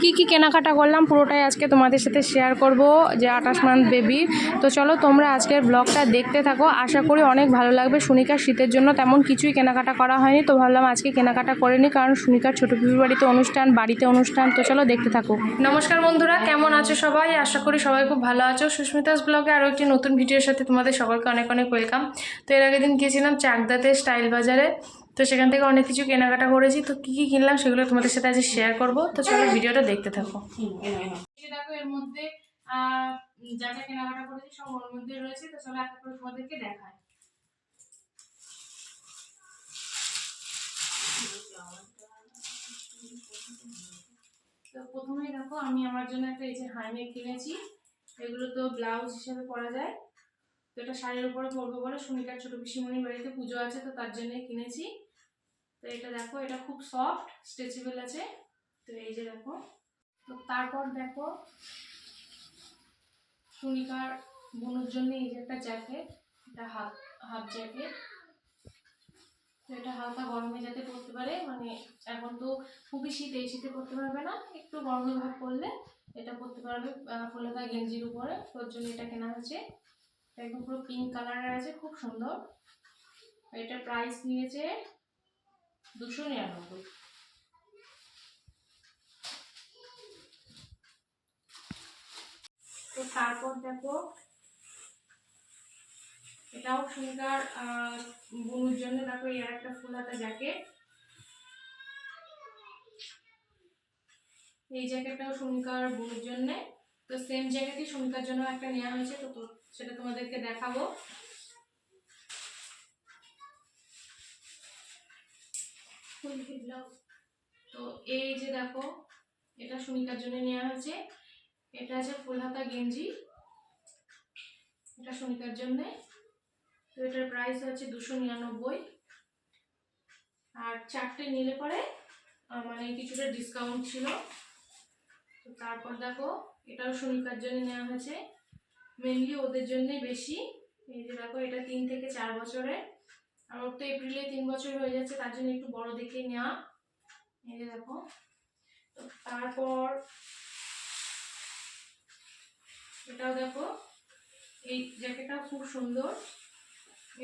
কি কি কেনাকাটা করলাম পুরোটাই আজকে তোমাদের সাথে শেয়ার করব, যে আঠাশ মান্থ বেবি তো চলো তোমরা আজকের ব্লগটা দেখতে থাকো। আশা করি অনেক ভালো লাগবে। সুনিকার শীতের জন্য তেমন কিছুই কেনাকাটা করা হয়নি। তো ভাবলাম আজকে কেনাকাটা করে নিই কারণ সুনিকার ছোটো পিপির বাড়িতে অনুষ্ঠান বাড়িতে অনুষ্ঠান। তো চলো দেখতে থাকো। নমস্কার বন্ধুরা, কেমন আছো সবাই? আশা করি সবাই খুব ভালো আছো। সুস্মিতাস ব্লগে আরও একটি নতুন ভিডিওর সাথে তোমাদের সকলকে অনেক অনেক ওয়েলকাম তো এর আগের দিন গিয়েছিলাম চাকদাতে স্টাইল বাজারে। তো সেখান থেকে অনেক কিছু কেনাকাটা করেছি। তো কী কী কিনলাম সেগুলো তোমাদের সাথে আজ শেয়ার করব। তো চলো ভিডিওটা দেখতে থাকো। দেখো, এর মধ্যে যা যা কেনাকাটা করেছি সব ওর মধ্যে রয়েছে। তো চলো একটা করে তোমাদেরকে দেখায় তো প্রথমেই দেখো, আমি আমার জন্য একটা এই যে হাইনেক কিনেছি। এগুলো তো ব্লাউজ হিসেবে পরা যায়। তো এটা শাড়ির উপরে পরবো বলে সুনিকার ছোট পিসিমণির বাড়িতে পুজো আছে, তো তার জন্য কিনেছি। তো এটা দেখো, এটা খুব সফট স্ট্রেচেবল আছে। তো এই যে দেখো, তো তারপর দেখো, সুনিকার বোনের জন্য এই যে একটা জ্যাকেট এটা হাফ হাফ জ্যাকেট তো এটা হালকা গরমে যাতে পরতে পারে মানে এখন তো খুবই শীত, এই শীতে পরতে পারবে না। একটু গরমে ভাব করলে এটা পরতে পারবে ফুলতা গেঞ্জির উপরে। তোর জন্য এটা কেনা হয়েছে। এটা একদম পুরো পিঙ্ক কালারের আছে, খুব সুন্দর। এটার প্রাইস নিয়েছে দুশো নিরানব্বই। তো তারপর দেখো, এটাও সুন্দর বুনুর জন্য দেখো এই আর একটা ফুল হাতা জ্যাকেট এই জ্যাকেটটাও সুনিকার বুনুর জন্য। তো সেম জ্যাকেটই সুনিকার জন্য একটা নেওয়া হয়েছে তো সেটা তোমাদেরকে দেখাবো। তো এই যে দেখো, এটা সুনিকার জন্য নেওয়া হয়েছে। এটা আছে ফুল হাতা গেঞ্জি। এটা সুনিকার জন্যে। তো এটার প্রাইস হচ্ছে দুশো নিরানব্বই। আর চারটে নিলে পরে মানে কিছুটা ডিসকাউন্ট ছিল। তো তারপর দেখো, এটাও সুনিকার জন্য নেওয়া হয়েছে। মেনলি ওদের জন্যই বেশি। এই যে দেখো, এটা তিন থেকে চার বছরের। আর ওর তো এপ্রিলে তিন বছর হয়ে যাচ্ছে, তার জন্য একটু বড় দেখে নেওয়া। এই যে দেখো। তো তারপর এটাও দেখো, এই জ্যাকেটটা খুব সুন্দর।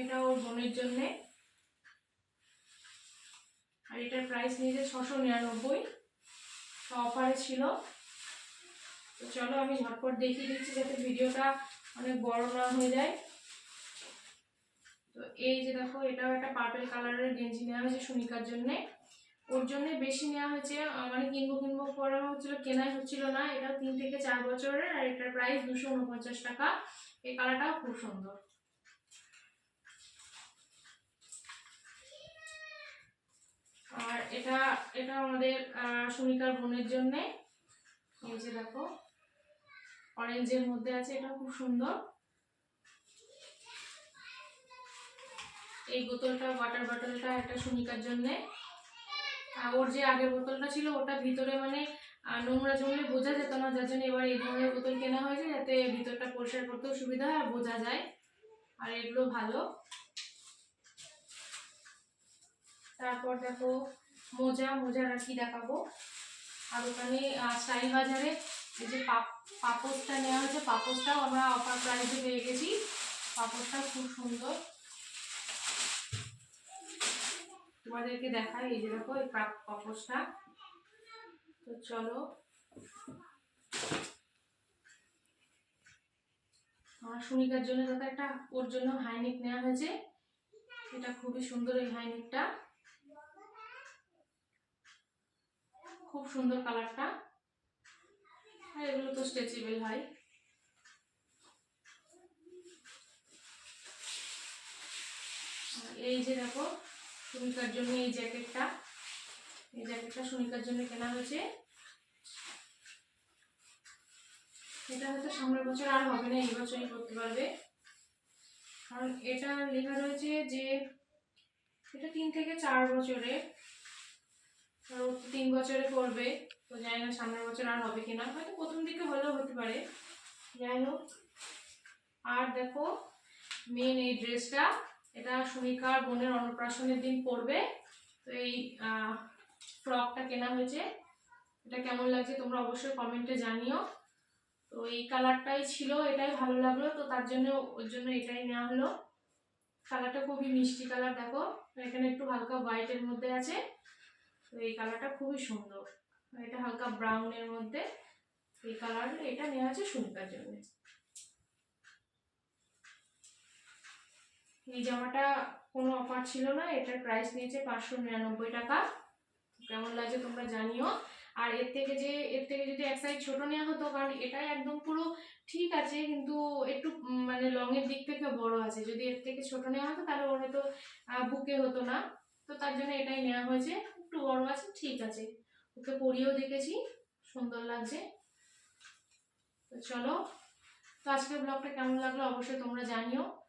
এটা ওর বোনের জন্যে। আর এটার প্রাইস নিয়েছে ছশো নিরানব্বই। অফারে ছিল। তো চলো আমি ঝটপট দেখিয়ে দিচ্ছি যাতে ভিডিওটা অনেক বড় না হয়ে যায়। তো এই যে দেখো, এটাও একটা পার্পেল কালারের গেঞ্জি নেওয়া হয়েছে সুনিকার জন্যে। ওর জন্য বেশি নেওয়া হয়েছে মানে কিনবো কিনবো করা হচ্ছিল, কেনাই হচ্ছিল না। এটা তিন থেকে চার বছরের, আর এটার প্রাইস দুশো উনপঞ্চাশ টাকা। এই কালারটাও খুব সুন্দর। আর এটা এটা আমাদের সুনিকার বোনের জন্যে। এই যে দেখো অরেঞ্জের মধ্যে আছে এটা খুব সুন্দর। এই বোতলটা ওয়াটার বোতলটা একটা সুনিকার জন্যে। ওর যে আগের বোতলটা ছিল, ওটা ভিতরে মানে নোংরা জমলে বোঝা যেত না, যার জন্য এবার এই ধরনের বোতল কেনা হয়েছে, যাতে ভিতরটা পরিষ্কার করতেও সুবিধা হয় আর বোঝা যায়। আর এগুলো ভালো। তারপর দেখো, মোজা মোজার আর কি দেখাবো? আর ওখানে স্টাইল বাজারে এই যে পাপ, পাপোশটা নেওয়া হয়েছে, পাপোশটাও আমরা অফার প্রাইসে পেয়ে গেছি। পাপোশটা খুব সুন্দর। তোমাদেরকে দেখাই, এই যে দেখো, এই পাপ পাপোশটা তো চলো। আমার সুনিকার জন্য দেখো একটা, ওর জন্য হাইনেক নেওয়া হয়েছে। এটা খুবই সুন্দর এই হাইনেকটা। খুব সুন্দর কালারটা। আর এগুলো তো স্ট্রেচেবল হয়। এই যে দেখো সুনিকার জন্য এই জ্যাকেটটা। এই জ্যাকেটটা সুনিকার জন্য কেনা হয়েছে। এটা হয়তো সামনের বছর আর হবে না, এই বছরই করতে পারবে। কারণ এটা লেখা রয়েছে যে এটা তিন থেকে চার বছরে তিন বছরে করবে তো জানি না সামনের বছর আর হবে কিনা। হয়তো প্রথম দিকে হলেও হতে পারে। যাই হোক, আর দেখো মেন এই ড্রেসটা এটা সুমিকার বোনের অন্নপ্রাশনের দিন পড়বে। তো এই ফ্রকটা কেনা হয়েছে। এটা কেমন লাগছে তোমরা অবশ্যই কমেন্টে জানিও। তো এই কালারটাই ছিল, এটাই ভালো লাগল। তো তার জন্য, ওর জন্য এটাই নেওয়া হলো। কালারটা খুবই মিষ্টি কালার, দেখো। এখানে একটু হালকা হোয়াইটের মধ্যে আছে। তো এই কালারটা খুবই সুন্দর। এটা হালকা ব্রাউনের মধ্যে। এই কালার, এটা নেওয়া আছে সুনিতার জন্য। এই জামাটা কোনো অফার ছিল না, এটার প্রাইস নিয়েছে পাঁচশো নিরানব্বই টাকা। কেমন লাগছে তোমরা জানিও। আর এর থেকে যে, এর থেকে যদি এক সাইজ ছোট নেওয়া হতো, কারণ এটাই একদম পুরো ঠিক আছে, কিন্তু একটু মানে লংয়ের দিক থেকে বড় আছে। যদি এর থেকে ছোট নেওয়া হতো, তাহলে ওর হয়তো বুকে হতো না। তো তার জন্য এটাই নেওয়া হয়েছে। একটু বড় আছে, ঠিক আছে। ওকে পরিয়েও দেখেছি, সুন্দর লাগছে। তো চলো, তো আজকের ব্লগটা কেমন লাগল অবশ্যই তোমরা জানিও।